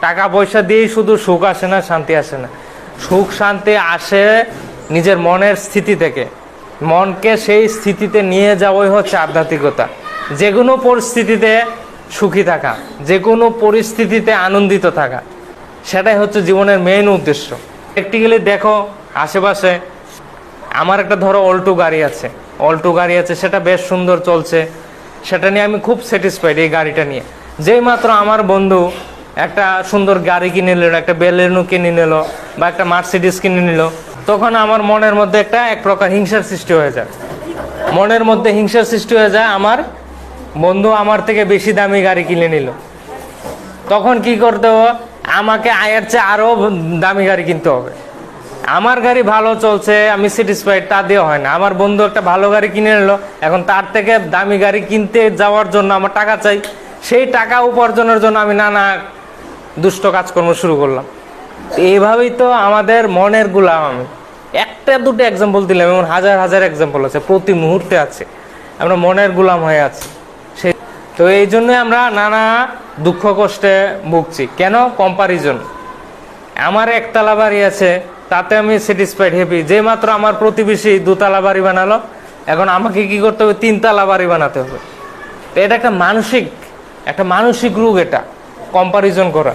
টাকা পয়সা দিয়েই শুধু সুখ আসে না, শান্তি আসে না। সুখ, শান্তি আসে নিজের মনের স্থিতি থেকে। মনকে সেই স্থিতিতে নিয়ে যাওয়াই হচ্ছে আধ্যাত্মিকতা। যে কোনো পরিস্থিতিতে সুখী থাকা যে কোনো পরিস্থিতিতে আনন্দিত থাকা, সেটাই হচ্ছে জীবনের মেইন উদ্দেশ্য। প্র্যাকটিক্যালি দেখো, আশেপাশে আমার একটা ধরো অল্টো গাড়ি আছে। অল্টো গাড়ি আছে, সেটা বেশ সুন্দর চলছে। সেটা নিয়ে আমি খুব স্যাটিসফাইড এই গাড়িটা নিয়ে। যেই মাত্র আমার বন্ধু একটা সুন্দর গাড়ি কিনে নিল, একটা বেলেনু কিনে নিল, বা একটা মার্সিডিস কিনে নিল। তখন আমার মনের মধ্যে একটা এক প্রকার হিংসার সৃষ্টি হয়ে যায়। মনের মধ্যে হিংসার সৃষ্টি হয়ে যায়, আমার বন্ধু আমার থেকে বেশি দামি গাড়ি কিনে নিল। তখন কি করতে হবে? আমাকে আয়ের চেয়ে আরও দামি গাড়ি কিনতে হবে। আমার গাড়ি ভালো চলছে, আমি স্যাটিসফাইড তা দিয়ে হয় না। আমার বন্ধু একটা ভালো গাড়ি কিনে নিল, এখন তার থেকে দামি গাড়ি কিনতে যাওয়ার জন্য আমার টাকা চাই। সেই টাকা উপার্জনের জন্য আমি নানা দুষ্ট কাজকর্ম শুরু করলাম। এইভাবেই তো আমাদের মনের গুলাম আমি। একটা দুটো এক্সাম্পল দিলাম, এমন হাজার হাজার এক্সাম্পল আছে, প্রতি মুহূর্তে আছে। আমরা মনের গুলাম হয়ে আছি। সেই তো এই জন্যই আমরা নানা দুঃখ কষ্টে ভুগছি। কেন? কম্পারিজন আমার একতলা বাড়ি আছে, তাতে আমি স্যাটিসফাইড হ্যাপি যে মাত্র আমার প্রতিবেশী দুতলা বাড়ি বানালো, এখন আমাকে কি করতে হবে? তিনতলা বাড়ি বানাতে হবে। এটা একটা মানসিক একটা মানসিক রোগ এটা। কম্পারিজন করা।